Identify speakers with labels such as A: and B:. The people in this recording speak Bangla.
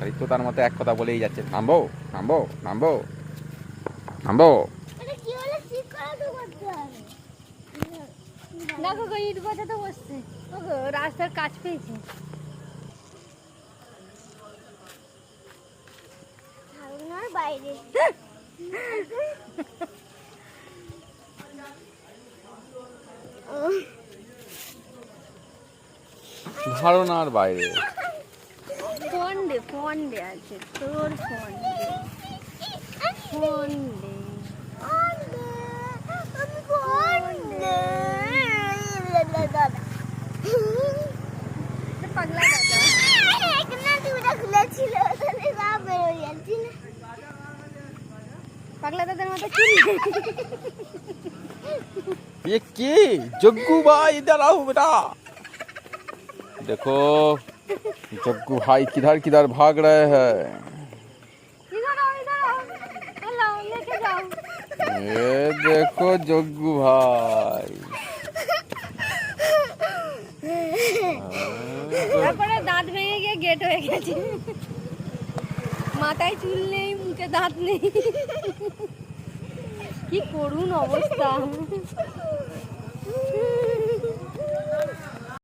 A: আরে তোতার মতো এক কথা বলেই যাচ্ছে। নামবো নামবো নামবো নামবো
B: দেখো গো ইট গোছাতে বসছে। ও রাস্তার কাজ পেয়েছে।
C: বাইরে।
A: ধারণার বাইরে।
B: ফোন দে ফোন দে আছে তোর ফোন দে ফোন দে পাগলা দাদা
C: খুলেছিল বেরোয় যাচ্ছি না
B: পাগলা দাদার মতো কি
A: ये की जग्गू भाई इधर आओ बेटा देखो जग्गू भाई किधर किधर भाग रहे हैं
B: इधर आओ इधर आओ लाओ लेके जाओ
A: ये देखो जग्गू भाई
B: তারপরে দাঁত ভেঙে গিয়ে গেট হয়ে গেছে মাথায় চুল নেই মুখে দাঁত নেই কি করুণ অবস্থা